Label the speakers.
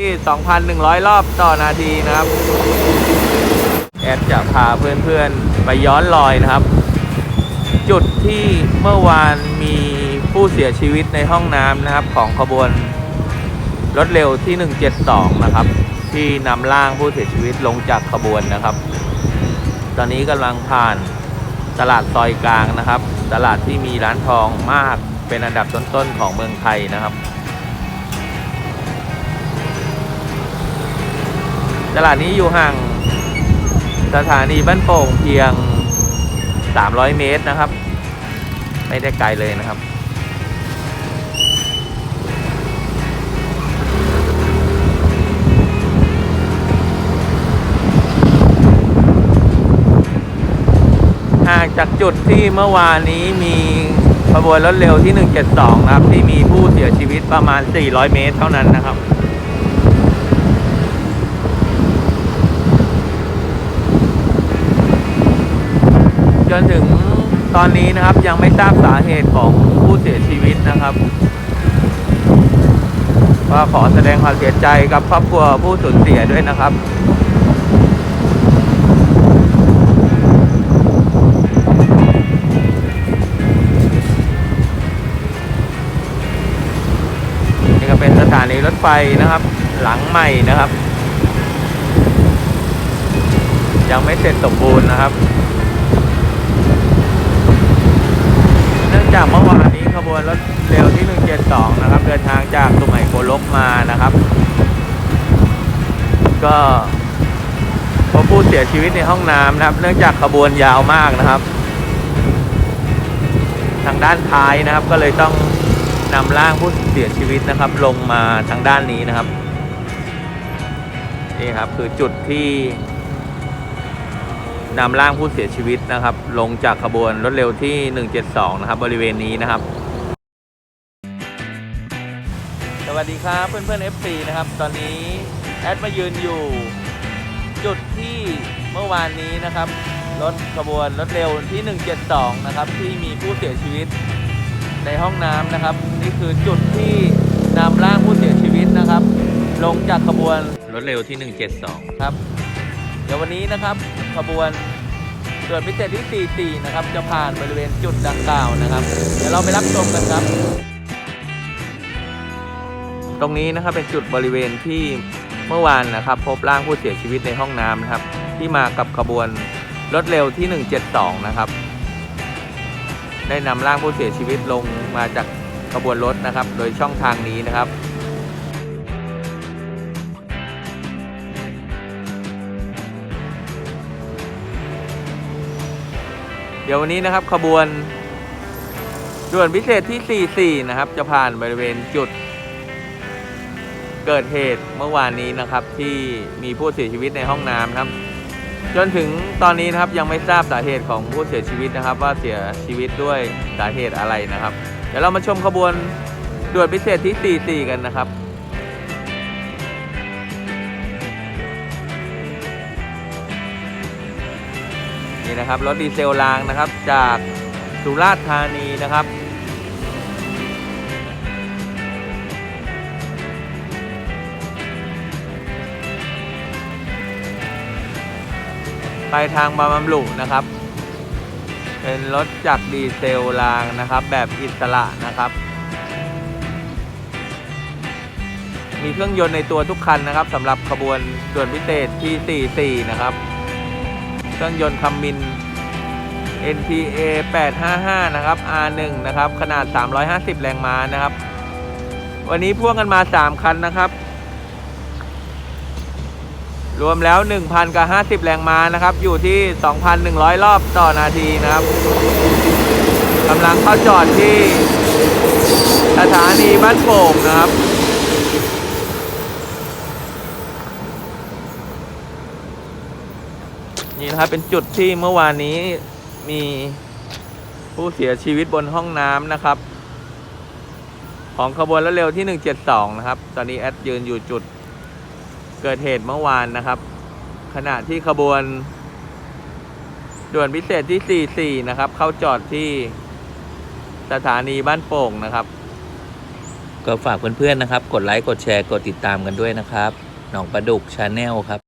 Speaker 1: ที่ 2,100 รอบต่อนาทีนะครับ แอดจะพาเพื่อนๆ ไปย้อนรอยนะครับ จุดที่เมื่อวานมีผู้เสียชีวิตในห้องน้ำนะครับ ของขบวนรถเร็วที่ 172 นะครับ ที่นำร่างผู้เสียชีวิตลงจากขบวนนะครับ ตอนนี้กำลังผ่านตลาดซอยกลางนะครับ ตลาดที่มีร้านทองมากเป็นอันดับต้นๆของเมืองไทยนะครับ ตลาดนี้อยู่ห่างสถานีบ้านโป่งเพียง 300 เมตรนะครับ ไม่ได้ไกลเลยนะครับ ห่างจากจุดที่เมื่อวานนี้มีขบวนรถเร็วที่ 172 นะครับ ที่มีผู้เสียชีวิตประมาณ 400 เมตรเท่านั้นนะครับ จนถึงตอนนี้นะครับยังไม่ทราบสาเหตุของผู้เสียชีวิตนะครับก็ขอแสดงความเสียใจกับครอบครัวผู้สูญเสียด้วยนะครับนี่ก็เป็นสถานีรถไฟนะครับ หลังใหม่นะครับ ยังไม่เสร็จสมบูรณ์นะครับ จากเมื่อวานนี้ขบวนรถเร็วที่ 172 นะครับ เดินทางจากสุไหงโกลกมานะครับ ก็พบผู้เสียชีวิตในห้องน้ำนะครับ เนื่องจากขบวนยาวมากนะครับ ทางด้านท้ายนะครับ ก็เลยต้องนำร่างผู้เสียชีวิตนะครับ ลงมาทางด้านนี้นะครับ นี่ครับคือจุดที่ นำร่างผู้เสียชีวิตนะครับ ลงจากขบวนรถเร็วที่ 172 นะครับ บริเวณนี้นะครับ สวัสดีครับเพื่อนเพื่อน FC นะครับ ตอนนี้แอดมายืนอยู่ จุดที่เมื่อวานนี้นะครับ รถขบวนรถเร็วที่ 172 นะครับ ที่มีผู้เสียชีวิตในห้องน้ำนะครับ นี่คือจุดที่นำร่างผู้เสียชีวิตนะครับ ลงจากขบวนรถเร็วที่ 172 ครับ เดี๋ยววันนี้นะครับขบวนส่วนพิเศษที่ 44 นะครับ จะผ่านบริเวณจุดดังกล่าวนะครับ เดี๋ยวเราไปรับชมกันครับ ตรงนี้นะครับเป็นจุดบริเวณที่เมื่อวานนะครับ พบร่างผู้เสียชีวิตในห้องน้ำนะครับ ที่มากับขบวนรถเร็วที่ 172 นะครับ ได้นำร่างผู้เสียชีวิตลงมาจากขบวนรถนะครับ โดยช่องทางนี้นะครับ ดี๋ยววันนี้นะครับขบวนด่วนพิเศษที่ 44 นะครับ จะผ่านบริเวณจุด เกิดเหตุเมื่อวานนี้นะครับ ที่มีผู้เสียชีวิตในห้องน้ำครับ จนถึงตอนนี้นะครับยังไม่ทราบสาเหตุของผู้เสียชีวิตนะครับ ว่าเสียชีวิตด้วยสาเหตุอะไรนะครับ เดี๋ยวเรามาชมขบวนด่วนพิเศษที่ 44 กันนะครับ นี่นะครับรถดีเซลรางนะครับจากสุราษฎร์ธานีนะครับไปทางบางบำรุนะครับ เป็นรถจากดีเซลรางนะครับ แบบอิสระนะครับ มีเครื่องยนต์ในตัวทุกคันนะครับสำหรับขบวนด่วนพิเศษที่ 44 นะครับ เครื่องยนต์คัมมิน NTA 855 นะครับ R1 นะครับ ขนาด 350 แรงม้านะครับ วันนี้พ่วงกันมา 3 คันนะครับ รวมแล้ว 1,000 กับ 50 แรงม้านะครับ อยู่ที่ 2,100 รอบต่อนาทีนะครับกำลังเข้าจอดที่สถานีบ้านโป่งนะครับ นี่นะครับเป็นจุดที่เมื่อวานนี้มีผู้เสียชีวิตบนห้องน้ำนะครับ ของขบวนรถเร็วที่ 172 นะครับ ตอนนี้แอดยืนอยู่จุดเกิดเหตุเมื่อวานนะครับ ขณะที่ขบวน ด่วนพิเศษที่ 44 นะครับ เข้าจอดที่สถานีบ้านโป่งนะครับ ก็ฝากเพื่อนๆนะครับ กดไลค์ กดแชร์ กดติดตามกันด้วยนะครับ หนองประดุกชาแนลครับ